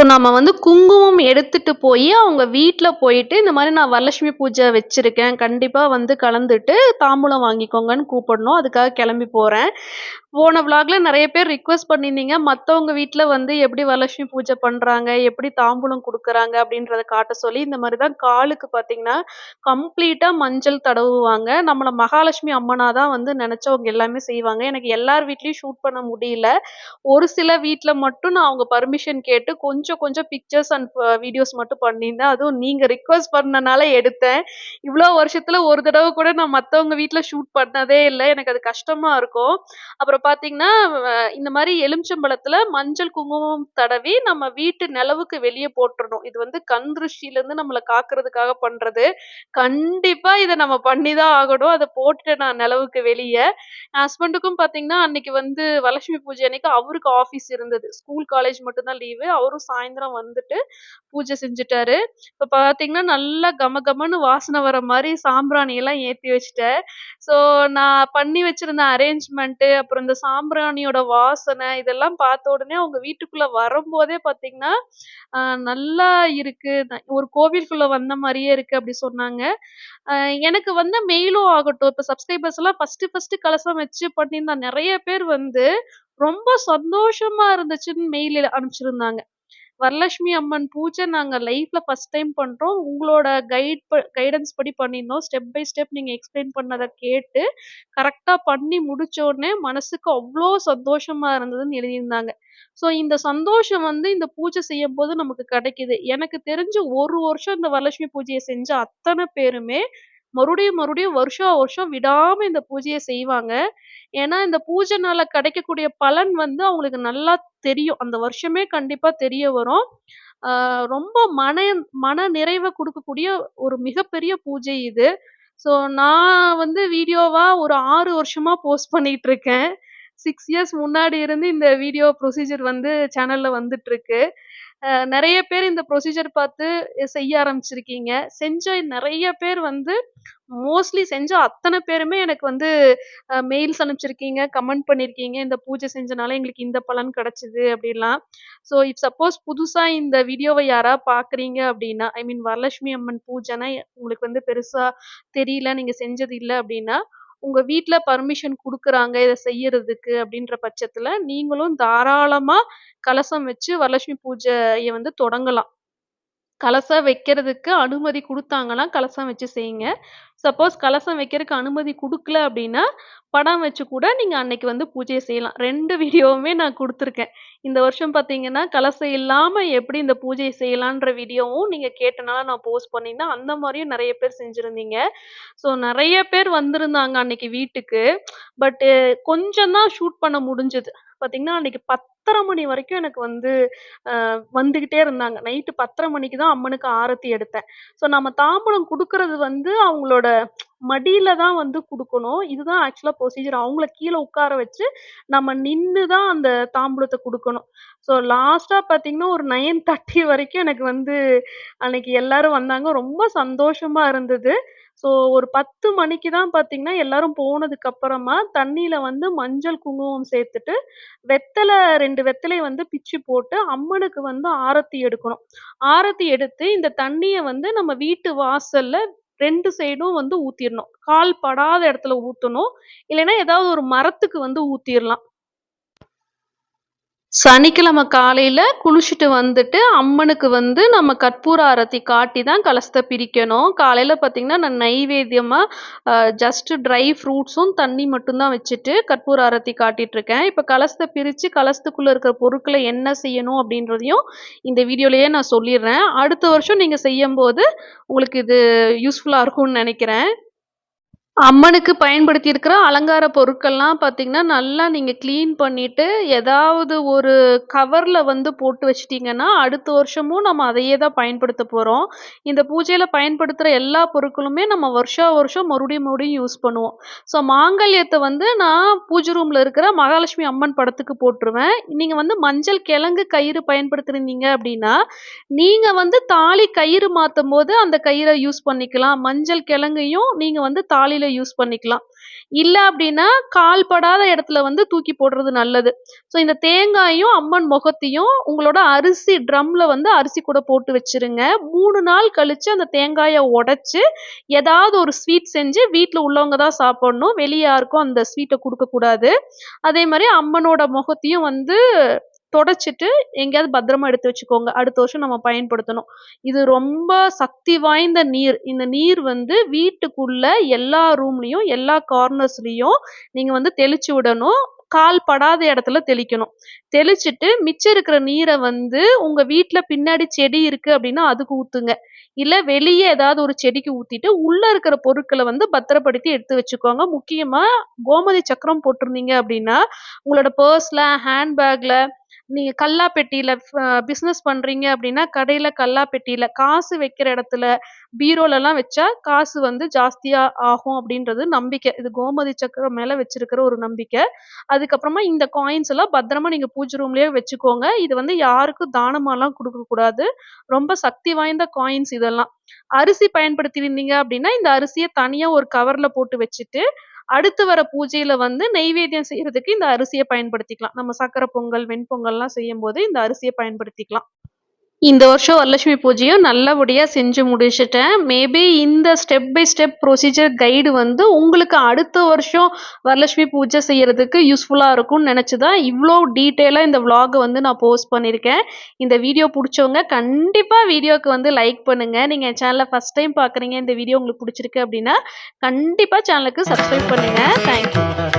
ஸோ நம்ம வந்து குங்குமம் எடுத்துட்டு போய் அவங்க வீட்டில் போயிட்டு, இந்த மாதிரி நான் வரலட்சுமி பூஜை வச்சிருக்கேன். கண்டிப்பாக வந்து கலந்துட்டு தாம்பூலம் வாங்கிக்கோங்கன்னு கூப்பிடணும். அதுக்காக கிளம்பி போகிறேன் போன விளாக்ல நிறைய பேர் ரிக்வெஸ்ட் பண்ணியிருந்தீங்க. மத்தவங்க வீட்ல வந்து எப்படி வரலட்சுமி பூஜை பண்றாங்க? எப்படி தாம்பூலம் குடுக்குறாங்க? அப்படின்றத காட்ட சொல்லி, இந்த மாரி தான் காலுக்கு பார்த்தீங்கன்னா, கம்ப்ளீட்டா மஞ்சள் தடவுவாங்க. நம்மள மகாலட்சுமி அம்மனா தான் வந்து நெனச்சவங்க எல்லாமே செய்வாங்க. எனக்கு எல்லார் வீட்லயும் ஷூட் பண்ண முடியல. ஒரு சில வீட்ல மட்டும் நான் அவங்க பர்மிஷன் கேட்டு கொஞ்சம் கொஞ்சம் பிக்சர்ஸ் அண்ட் ப வீடியோஸ் மட்டும் பண்ணியிருந்தேன். அதுவும் நீங்க ரிக்வெஸ்ட் பண்ணனால எடுத்தேன். இவ்ளோ வருஷத்துல ஒரு தடவ கூட நான் மத்தவங்க வீட்ல ஷூட் பண்ணதே இல்ல. எனக்கு அது கஷ்டமா இருக்கும். அப்புறம் பார்த்தீங்கன்னா, இந்த மாதிரி எலுமிச்சம்பழத்துல மஞ்சள், குங்குமம் தடவி நம்ம வீட்டு நிலவுக்கு வெளியே போட்டுடணும் இது வந்து கண் திருஷ்டியிலருந்து நம்மளை காக்குறதுக்காக பண்றது. கண்டிப்பா இதை நம்ம பண்ணி தான் ஆகணும். அதை போட்டுட்டேன் நான் நிலவுக்கு வெளியே என் ஹஸ்பண்டுக்கும் பார்த்தீங்கன்னா, அன்னைக்கு வந்து வரலட்சுமி பூஜை அன்னைக்கு அவருக்கு ஆஃபீஸ் இருந்தது. ஸ்கூல், காலேஜ் மட்டும்தான் லீவு. அவரும் சாயந்தரம் வந்துட்டு பூஜை செஞ்சுட்டாரு. இப்ப பார்த்தீங்கன்னா, நல்லா கம கமன்னு வாசனை வர மாதிரி சாம்பிராணி எல்லாம் ஏத்தி வச்சுட்டேன். ஸோ நான் பண்ணி வச்சிருந்த அரேஞ்ச்மெண்ட்டு அப்புறம் இந்த சாம்பிராணியோட வாசனை இதெல்லாம் பார்த்த உடனே அவங்க வீட்டுக்குள்ள வரும்போதே பார்த்தீங்கன்னா, நல்லா இருக்கு. ஒரு கோவிலுக்குள்ள வந்த மாதிரியே இருக்கு அப்படி சொன்னாங்க. எனக்கு வந்த மெயிலும் ஆகட்டும், இப்போ சப்ஸ்கிரைபர்ஸ் எல்லாம் ஃபர்ஸ்ட்டு ஃபர்ஸ்ட் கலசம் வச்சு பண்ணியிருந்தா நிறைய பேர் வந்து, ரொம்ப சந்தோஷமா இருந்துச்சுன்னு மெயில் அனுப்பிச்சிருந்தாங்க. வரலட்சுமி அம்மன் பூஜை நாங்கள் லைஃப்ல ஃபர்ஸ்ட் டைம் பண்றோம். உங்களோட கைட் ப கைடன்ஸ் படி பண்ணியிருந்தோம். ஸ்டெப் பை ஸ்டெப் நீங்க எக்ஸ்பிளைன் பண்ணதை கேட்டு, கரெக்டாக பண்ணி முடிச்ச உடனே மனசுக்கு அவ்வளோ சந்தோஷமா இருந்ததுன்னு எழுதியிருந்தாங்க. ஸோ இந்த சந்தோஷம் வந்து இந்த பூஜை செய்யும் போது நமக்கு கிடைக்குது. எனக்கு தெரிஞ்சு ஒரு வருஷம் இந்த வரலட்சுமி பூஜையை செஞ்ச அத்தனை பேருமே, மறுபடியும் மறுபடியும் வருஷம் வருஷம் விடாம இந்த பூஜையை செய்வாங்க. ஏன்னா, இந்த பூஜைனால கிடைக்கக்கூடிய பலன் வந்து அவங்களுக்கு நல்லா தெரியும். அந்த வருஷமே கண்டிப்பா தெரிய வரும். ரொம்ப மன மன நிறைவை கொடுக்கக்கூடிய ஒரு மிகப்பெரிய பூஜை இது. ஸோ நான் வந்து வீடியோவா ஒரு ஆறு வருஷமா போஸ்ட் பண்ணிட்டுருக்கேன். 6 இயர்ஸ் முன்னாடி இருந்து இந்த வீடியோ ப்ரொசீஜர் வந்து சேனல்ல வந்துட்டு இருக்கு நிறைய பேர் இந்த ப்ரொசீஜர் பார்த்து செய்ய ஆரம்பிச்சிருக்கீங்க. செஞ்ச நிறைய பேர் வந்து மோஸ்ட்லி செஞ்ச அத்தனை பேருமே எனக்கு வந்து மெயில்ஸ் அனுப்பிச்சிருக்கீங்க, கமெண்ட் பண்ணியிருக்கீங்க. இந்த பூஜை செஞ்சனால எங்களுக்கு இந்த பலன் கிடைச்சிது அப்படிலாம். ஸோ இஃப் சப்போஸ் புதுசாக இந்த வீடியோவை யாராவது பார்க்குறீங்க அப்படின்னா, ஐ மீன் வரலட்சுமி அம்மன் பூஜைனா உங்களுக்கு வந்து பெருசாக தெரியல, நீங்கள் செஞ்சது இல்லை அப்படின்னா, உங்க வீட்ல பர்மிஷன் கொடுக்குறாங்க இதை செய்யறதுக்கு அப்படின்ற பட்சத்துல, நீங்களும் தாராளமா கலசம் வச்சு வரலட்சுமி பூஜையை வந்து தொடங்கலாம். கலசம் வைக்கிறதுக்கு அனுமதி கொடுத்தாங்கன்னா கலசம் வச்சு செய்யுங்க. சப்போஸ் கலசம் வைக்கிறக்கு அனுமதி கொடுக்கல அப்படின்னா, படம் வச்சு கூட நீங்கள் அன்னைக்கு வந்து பூஜையை செய்யலாம். ரெண்டு வீடியோவுமே நான் கொடுத்துருக்கேன் இந்த வருஷம் பார்த்தீங்கன்னா, கலசம் இல்லாமல் எப்படி இந்த பூஜையை செய்யலான்ற வீடியோவும் நீங்கள் கேட்டனால நான் போஸ்ட் பண்ணியிருந்தேன். அந்த மாதிரியும் நிறைய பேர் செஞ்சுருந்தீங்க ஸோ நிறைய பேர் வந்திருந்தாங்க அன்னைக்கு வீட்டுக்கு. பட்டு கொஞ்சம் தான் ஷூட் பண்ண முடிஞ்சது. பார்த்தீங்கன்னா, அன்னைக்கு பத்தரை மணி வரைக்கும் எனக்கு வந்து வந்துக்கிட்டே வந்துகிட்டே இருந்தாங்க. நைட்டு பத்தரை மணிக்கு தான் அம்மனுக்கு ஆரத்தி எடுத்தேன். ஸோ நம்ம தாம்பூலம் கொடுக்கறது வந்து அவங்களோட மடியில தான் வந்து கொடுக்கணும் இதுதான் ஆக்சுவலாக ப்ரொசீஜர். அவங்கள கீழே உட்கார வச்சு, நம்ம நின்று தான் அந்த தாம்பூலத்தை கொடுக்கணும் ஸோ லாஸ்ட்டாக பார்த்தீங்கன்னா, ஒரு 9:30 வரைக்கும் எனக்கு வந்து அன்னைக்கு எல்லாரும் வந்தாங்க. ரொம்ப சந்தோஷமா இருந்தது. ஸோ ஒரு 10 மணிக்கு தான் பார்த்தீங்கன்னா, எல்லாரும் போனதுக்கு அப்புறமா தண்ணீல வந்து மஞ்சள், குங்குமம் சேர்த்துட்டு, வெத்தல 2 வெத்தலைய வந்து பிச்சு போட்டு, அம்மனுக்கு வந்து ஆரத்தி எடுக்கணும். ஆரத்தி எடுத்து இந்த தண்ணீய வந்து நம்ம வீட்டு வாசல்ல 2 சைடும் வந்து ஊத்திரணும். கால் படாத இடத்துல ஊத்தணும். இல்லைன்னா ஏதாவது ஒரு மரத்துக்கு வந்து ஊத்திரலாம். சனிக்கிழமை காலையில் குளிச்சுட்டு வந்துட்டு, அம்மனுக்கு வந்து நம்ம கற்பூர ஆரத்தி காட்டி தான் கலசத்தை பிரிக்கணும். காலையில் பார்த்தீங்கன்னா, நான் நைவேத்தியமாக ஜஸ்ட்டு ட்ரை ஃப்ரூட்ஸும், தண்ணி மட்டும்தான் வச்சுட்டு கற்பூர ஆரத்தி காட்டிட்டுருக்கேன். இப்போ கலசத்தை பிரித்து கலசத்துக்குள்ளே இருக்கிற பொருட்களை என்ன செய்யணும் அப்படின்றதையும் இந்த வீடியோலையே நான் சொல்லிடுறேன் அடுத்த வருஷம் நீங்கள் செய்யும்போது, உங்களுக்கு இது யூஸ்ஃபுல்லாக இருக்கும்னு நினைக்கிறேன் அம்மனுக்கு பயன்படுத்தி இருக்கிற அலங்கார பொருட்கள்லாம் பார்த்தீங்கன்னா, நல்லா நீங்க கிளீன் பண்ணிட்டு, ஏதாவது ஒரு கவர்ல வந்து போட்டு வச்சுட்டீங்கன்னா, அடுத்த வருஷமும் நம்ம அதையே தான் பயன்படுத்த போறோம். இந்த பூஜையில பயன்படுத்துற எல்லா பொருட்களுமே நம்ம வருஷா வருஷம் மறுபடியும் மறுபடியும் யூஸ் பண்ணுவோம். ஸோ மாங்கல்யத்த வந்து நான் பூஜை ரூம்ல இருக்கிற மகாலட்சுமி அம்மன் படத்துக்கு போட்டுருவேன். நீங்க வந்து மஞ்சள் கிழங்கு கயிறு பயன்படுத்தியிருந்தீங்க அப்படின்னா, நீங்க வந்து தாலி கயிறு மாத்தும்போது அந்த கயிற யூஸ் பண்ணிக்கலாம். மஞ்சள் கிழங்கையும் நீங்க வந்து தாலியில யூஸ் பண்ணிக்கலாம். இல்ல அப்படின்னா, கால் படாத இடத்துல வந்து தூக்கி போடுறது நல்லது. ஸோ இந்த தேங்காயும், அம்மன் முகத்தையும் உங்களோட அரிசி ட்ரம்ல வந்து அரிசி கூட போட்டு வச்சிருங்க மூணு நாள் கழிச்சு அந்த தேங்காயை உடைச்சு, ஏதாவது ஒரு ஸ்வீட் செஞ்சு வீட்டில் உள்ளவங்க தான் சாப்பிடணும். வெளியே யாருக்கும் அந்த ஸ்வீட்டை கொடுக்கக்கூடாது அதே மாதிரி அம்மனோட முகத்தையும் வந்து தொடச்சிட்டு, எங்கேயாவது பத்திரமா எடுத்து வச்சுக்கோங்க. அடுத்த வருஷம் நம்ம பயன்படுத்தணும். இது ரொம்ப சக்தி வாய்ந்த நீர். இந்த நீர் வந்து வீட்டுக்குள்ள எல்லா ரூம்லையும் எல்லா கார்னர்ஸ்லையும் நீங்க வந்து தெளிச்சு விடணும். கால் படாத இடத்துல தெளிக்கணும். தெளிச்சுட்டு மிச்சம் இருக்கிற நீரை வந்து உங்க வீட்டில் பின்னாடி செடி இருக்கு அப்படின்னா, அதுக்கு ஊத்துங்க. இல்லை வெளியே ஏதாவது ஒரு செடிக்கு ஊத்திட்டு, உள்ள இருக்கிற பொருட்களை வந்து பத்திரப்படுத்தி எடுத்து வச்சுக்கோங்க. முக்கியமா கோமதி சக்கரம் போட்டிருந்தீங்க அப்படின்னா, உங்களோட பர்ஸ்ல, ஹேண்ட் நீங்கள் நீங்க கல்லாப்பெட்டியில ஃப் பிசினஸ் பண்றீங்க அப்படின்னா, கடையில கல்லாப்பெட்டியில, காசு வைக்கிற இடத்துல, பீரோலலாம் வச்சா காசு வந்து ஜாஸ்தியா ஆகும் அப்படின்றது நம்பிக்கை. இது கோமதி சக்கரம் மேல வச்சிருக்கிற ஒரு நம்பிக்கை. அதுக்கப்புறமா இந்த காயின்ஸ் எல்லாம் பத்திரமா நீங்க பூஜை ரூம்லயே வச்சுக்கோங்க. இது வந்து யாருக்கும் தானமாலாம் கொடுக்கக்கூடாது ரொம்ப சக்தி வாய்ந்த காயின்ஸ் இதெல்லாம். அரிசி பயன்படுத்தியிருந்தீங்க அப்படின்னா, இந்த அரிசியை தனியா ஒரு கவர்ல போட்டு வச்சுட்டு, அடுத்து வர பூஜையில வந்து நெய்வேத்தியம் செய்யறதுக்கு இந்த அரிசியை பயன்படுத்திக்கலாம். நம்ம சக்கரை பொங்கல், வெண்பொங்கல்லாம் செய்யும் போது இந்த அரிசியை பயன்படுத்திக்கலாம். இந்த வருஷம் வரலட்சுமி பூஜையும் நல்லபடியாக செஞ்சு முடிச்சுட்டேன். மேபி இந்த step by step procedure guide வந்து உங்களுக்கு அடுத்த வருஷம் வரலட்சுமி பூஜை செய்யறதுக்கு யூஸ்ஃபுல்லாக இருக்கும்னு நினச்சி தான் இவ்வளோ டீட்டெயிலாக இந்த விலாகை வந்து நான் போஸ்ட் பண்ணியிருக்கேன். இந்த வீடியோ பிடிச்சவங்க கண்டிப்பாக வீடியோவுக்கு வந்து லைக் பண்ணுங்க. நீங்க சேனலில் ஃபஸ்ட் ஃபர்ஸ்ட் டைம் பார்க்குறீங்க, இந்த வீடியோ உங்களுக்கு பிடிச்சிருக்கு அப்படின்னா, கண்டிப்பாக சேனலுக்கு சப்ஸ்கிரைப் பண்ணுங்க. Thank you.